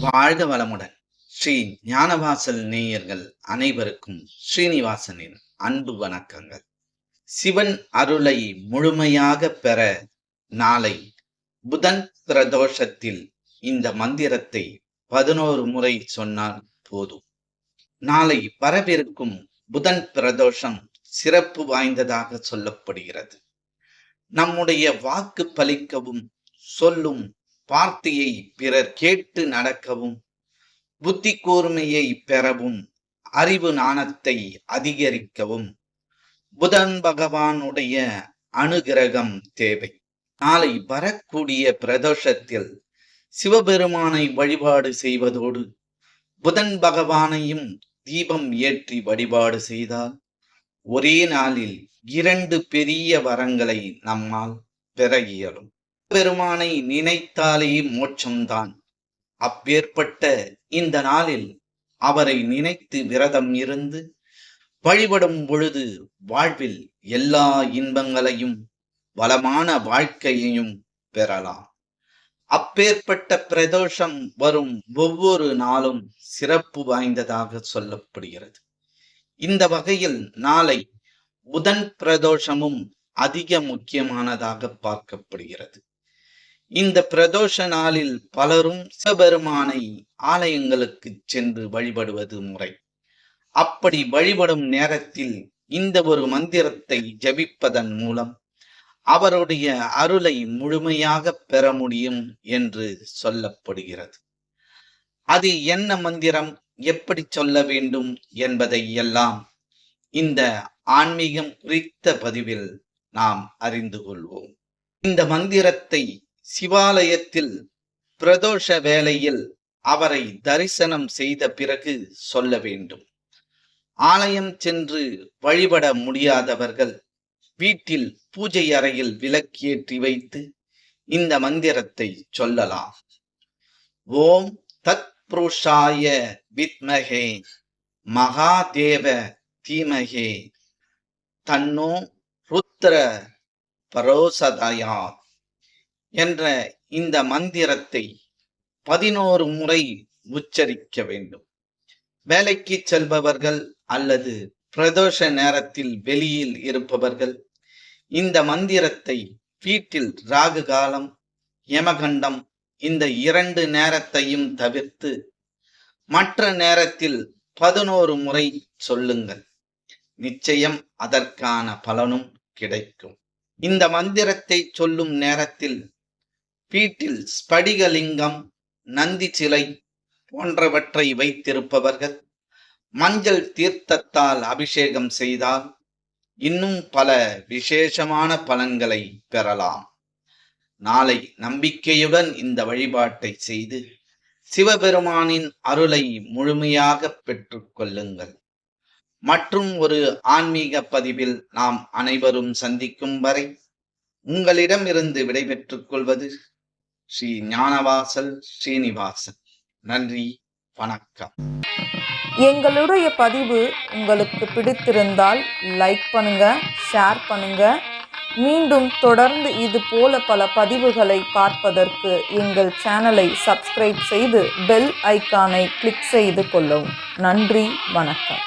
வாழ்க வளமுடன். ஸ்ரீ ஞானவாசல் நேயர்கள் அனைவருக்கும் ஸ்ரீனிவாசனின் அன்பு வணக்கங்கள். சிவன் அருளை முழுமையாக பெற நாளை புதன் பிரதோஷத்தில் இந்த மந்திரத்தை பதினோரு முறை சொன்னால் போதும். நாளை வரவிருக்கும் புதன் பிரதோஷம் சிறப்பு வாய்ந்ததாக சொல்லப்படுகிறது. நம்முடைய வாக்கு பலிக்கவும் சொல்லும் வார்த்தையை பிறர் கேட்டு நடக்கவும் புத்தி கூர்மையை பெறவும் அறிவு நாணத்தை அதிகரிக்கவும். புதன் பகவானுடைய அனுகிரகம் தேவை. நாளை வரக்கூடிய பிரதோஷத்தில் சிவபெருமானை வழிபாடு செய்வதோடு புதன் பகவானையும் தீபம் ஏற்றி வழிபாடு செய்தால் ஒரே நாளில் இரண்டு பெரிய வரங்களை நம்மால் பெற இயலும். பெருமானை நினைத்தாலே மோட்சம்தான். அப்பேற்பட்ட இந்த நாளில் அவரை நினைத்து விரதம் இருந்து வழிபடும் பொழுது வாழ்வில் எல்லா இன்பங்களையும் வளமான வாழ்க்கையையும் பெறலாம். அப்பேற்பட்ட பிரதோஷம் வரும் ஒவ்வொரு நாளும் சிறப்பு வாய்ந்ததாக சொல்லப்படுகிறது. இந்த வகையில் நாளை புதன் பிரதோஷமும் அதிக முக்கியமானதாக பார்க்கப்படுகிறது. இந்த பிரதோஷ நாளில் பலரும் சிவபெருமானை ஆலயங்களுக்கு சென்று வழிபடுவது முறை. அப்படி வழிபடும் நேரத்தில் இந்த ஒரு மந்திரத்தை ஜபிப்பதன் மூலம் அவருடைய அருளை முழுமையாக பெற முடியும் என்று சொல்லப்படுகிறது. அது என்ன மந்திரம் எப்படி சொல்ல வேண்டும் என்பதை எல்லாம் இந்த ஆன்மீகம் குறித்த பதிவில் நாம் அறிந்து கொள்வோம். இந்த மந்திரத்தை சிவாலயத்தில் பிரதோஷ வேளையில் அவரை தரிசனம் செய்த பிறகு சொல்ல வேண்டும். ஆலயம் சென்று வழிபட முடியாதவர்கள் வீட்டில் பூஜை அறையில் விளக்கேற்றி வைத்து இந்த மந்திரத்தை சொல்லலாம். ஓம் தத் புருஷாய வித்மகே மகாதேவ தீமகே தன்னோ ருத்ர பரோசதயா என்ற இந்த மந்திரத்தை பதினோரு முறை உச்சரிக்க வேண்டும். வேலைக்கு செல்பவர்கள் அல்லது பிரதோஷ நேரத்தில் வெளியில் இருப்பவர்கள் இந்த மந்திரத்தை வீட்டில் ராகு காலம் யமகண்டம் இந்த இரண்டு நேரத்தையும் தவிர்த்து மற்ற நேரத்தில் பதினோரு முறை சொல்லுங்கள். நிச்சயம் அதற்கான பலனும் கிடைக்கும். இந்த மந்திரத்தை சொல்லும் நேரத்தில் வீட்டில் ஸ்படிகலிங்கம் நந்தி சிலை போன்றவற்றை வைத்திருப்பவர்கள் மஞ்சள் தீர்த்தத்தால் அபிஷேகம் செய்தால் இன்னும் பல விசேஷமான பலன்களை பெறலாம். நாளை நம்பிக்கையுடன் இந்த வழிபாட்டை செய்து சிவபெருமானின் அருளை முழுமையாக பெற்றுக்கொள்ளுங்கள் மற்றும் ஒரு ஆன்மீக பதிவில் நாம் அனைவரும் சந்திக்கும் வரை உங்களிடமிருந்து விடைபெற்றுக் கொள்வது ஸ்ரீ ஞானவாசல் ஸ்ரீனிவாசன். நன்றி வணக்கம். எங்களுடைய பதிவு உங்களுக்கு பிடித்திருந்தால் லைக் பண்ணுங்க ஷேர் பண்ணுங்க. மீண்டும் தொடர்ந்து இது போல பல பதிவுகளை பார்ப்பதற்கு எங்கள் சேனலை சப்ஸ்கிரைப் செய்து பெல் ஐக்கானை கிளிக் செய்து கொள்ளவும். நன்றி வணக்கம்.